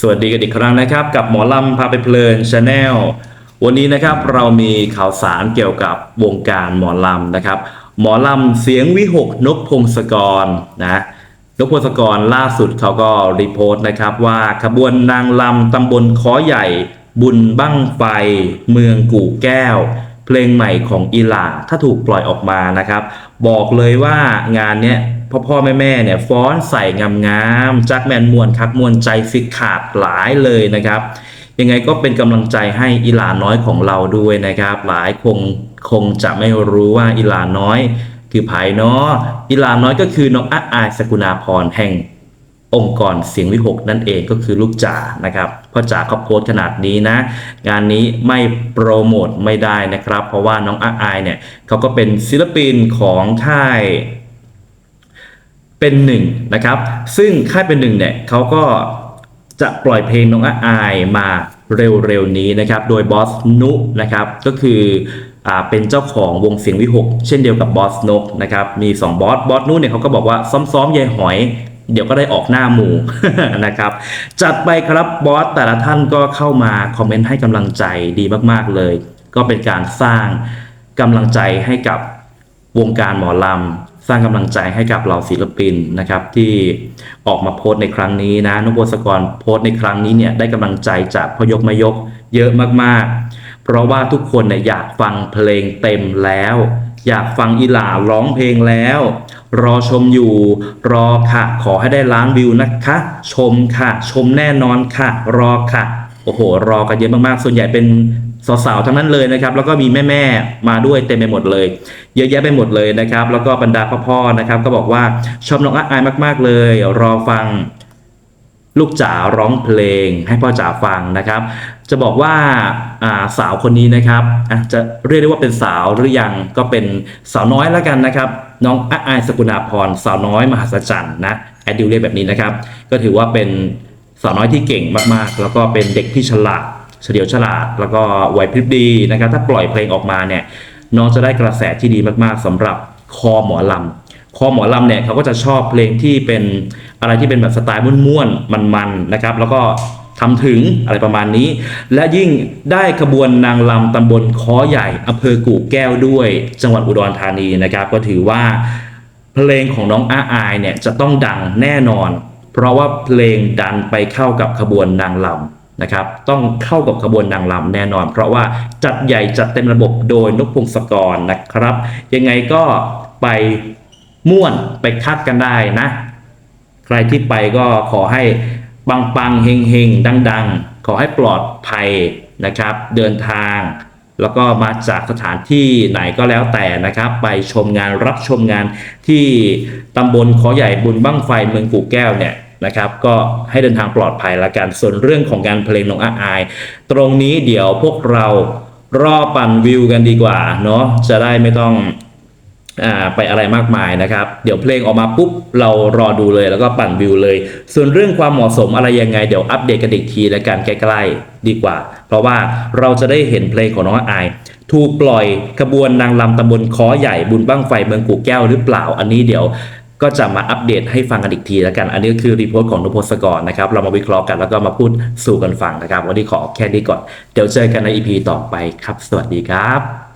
สวัสดีกันอีกครั้งนะครับ กับหมอลำพาไปเพลินชาแนลวันนี้นะครับเรามีข่าวสารเกี่ยวกับวงการหมอลำนะครับ หมอลำเสียงวิหกนกพงศกรนะนกพงศกรล่าสุดเขาก็รีโพสต์นะครับว่าขบวนนางลำตำบลคอใหญ่บุญบั้งไฟ เมืองกู่แก้ว เพลงใหม่ของอีหลาถ้าถูกปล่อยออกมานะครับ บอกเลยว่างานเนี้ย พ่อพ่อแม่แม่ๆเนี่ยฟ้อนใส่งามๆจักแมนมวนคักมวนใจฟิกขาดหลายเลยนะครับ ยังไงก็เป็นกำลังใจให้อีหลาน้อยของเราด้วยนะครับ หลายคงคงจะไม่รู้ว่าอีหลาน้อยคือไผ่เนาะอีหลาน้อยก็คือน้องอาอายสกุณาพรแห่งองค์กรเสียงวิหกนั่นเองก็คือลูกจ๋านะครับพ่อจ๋าเขาโพสขนาดนี้นะ งานนี้ไม่โปรโมทไม่ได้นะครับ เพราะว่าน้องอาอายเนี่ยเขาก็เป็นศิลปินของค่าย เป็นหนึ่งนะครับ ซึ่งค่ายเป็นหนึ่งเนี่ยเขาก็จะปล่อยเพลงน้องอาอายมาเร็วๆนี้นะครับ โดยบอสนุนะครับ ก็คือเป็นเจ้าของวงเสียงวิหก เช่นเดียวกับบอสนกนะครับ มี 2 บอส บอสนุเนี่ยเขาก็บอกว่าซ้อมๆยายหอย เดี๋ยวก็ได้ออกหน้าหมู่นะครับ จัดไปครับบอสแต่ละท่านก็เข้ามาคอมเมนต์ให้กำลังใจดีมากๆเลย ก็เป็นการสร้างกำลังใจให้กับวงการหมอลำ สร้างกำลังใจให้กับเหล่าศิลปินนะครับที่ออกมาโพสต์ในครั้งนี้นะนุพศกรโพสต์ในครั้งนี้เนี่ยได้กำลังใจจากพยกมายกเยอะมากๆ เพราะว่าทุกคนเนี่ยอยากฟังเพลงเต็มแล้ว อยากฟังอีหลาร้องเพลงแล้ว รอชมอยู่ รอค่ะ ขอให้ได้ล้านวิวนะคะ ชมค่ะ ชมแน่นอนค่ะ รอค่ะโอ้โห รอกันเยอะมากๆ ส่วนใหญ่เป็น สาวๆทั้งนั้นเลยนะครับ แล้วก็มีแม่ๆมาด้วยเต็มไปหมดเลย เยอะแยะไปหมดเลยนะครับ แล้วก็บรรดาพ่อๆนะครับ ก็บอกว่าชอบน้องอาอายมาก ๆ เลย รอฟังลูกจ๋าร้องเพลงให้พ่อจ๋าฟังนะครับ จะบอกว่าาสาวคนนี้นะครับจะเรียกได้ว่าเป็นสาวหรือยังก็เป็นสาวน้อยแล้วกันนะครับ น้องอาอายสกุณาพรสาวน้อยมหัศจรรย์นะแอดดิวเรียกแบบนี้นะครับ ก็ถือว่าเป็นสาวน้อยที่เก่งมากๆ แล้วก็เป็นเด็กที่ฉลาด เฉลียวฉลาดแล้วก็ไหวพริบดีนะครับถ้าปล่อยเพลงออกมาเนี่ยน้องจะได้กระแสที่ดีมากๆสำหรับคอหมอลำคอหมอลำเนี่ยเขาก็จะชอบเพลงที่เป็นอะไรที่เป็นแบบสไตล์ม่วนๆมันๆนะครับ แล้วก็ทำถึงอะไรประมาณนี้ และยิ่งได้ขบวนนางลำตำบลค้อใหญ่อำเภอกู่แก้วด้วย จังหวัดอุดรธานีนะครับ ก็ถือว่าเพลงของน้องอาอายเนี่ยจะต้องดังแน่นอน เพราะว่าเพลงดันไปเข้ากับขบวนนางลำ นะครับต้องเข้ากับขบวนนางลำแน่นอน เพราะว่าจัดใหญ่จัดเต็มระบบโดยนกพงศกรนะครับ ยังไงก็ไปม่วนไปคัดกันได้นะ ใครที่ไปก็ขอให้ปังปังๆเฮงเฮงดังดัง ๆ ขอให้ปลอดภัยนะครับ เดินทาง แล้วก็มาจากสถานที่ไหนก็แล้วแต่นะครับ ไปชมงานรับชมงานที่ตำบลขอใหญ่บุญบั้งไฟเมืองกู่แก้วเนี่ย นะครับก็ให้เดินทางปลอดภัยละกันส่วนเรื่องของการเพลงน้องอาอาย ตรงนี้เดี๋ยวพวกเรารอปั่นวิวกันดีกว่าเนาะจะได้ไม่ต้องไปอะไรมากมายนะครับ เดี๋ยวเพลงออกมาปุ๊บเรารอดูเลยแล้วก็ปั่นวิวเลย ส่วนเรื่องความเหมาะสมอะไรยังไง เดี๋ยวอัปเดตกันอีกทีแล้วกันใกล้ๆดีกว่า เพราะว่าเราจะได้เห็นเพลงของน้องอายถูกปล่อยขบวนนางลำตำบลคอใหญ่บุญบ้างไฟเมืองกู่แก้วหรือเปล่าอันนี้เดี๋ยว ก็จะมาอัปเดตให้ฟังกันอีกทีแล้วกัน อันนี้ก็คือรีพอร์ตของนุพศกรนะครับ เรามาวิเคราะห์กันแล้วก็มาพูดสู่กันฟังนะครับ วันนี้ขอแค่นี้ก่อน เดี๋ยวเจอกันใน EP ต่อไปครับ สวัสดีครับ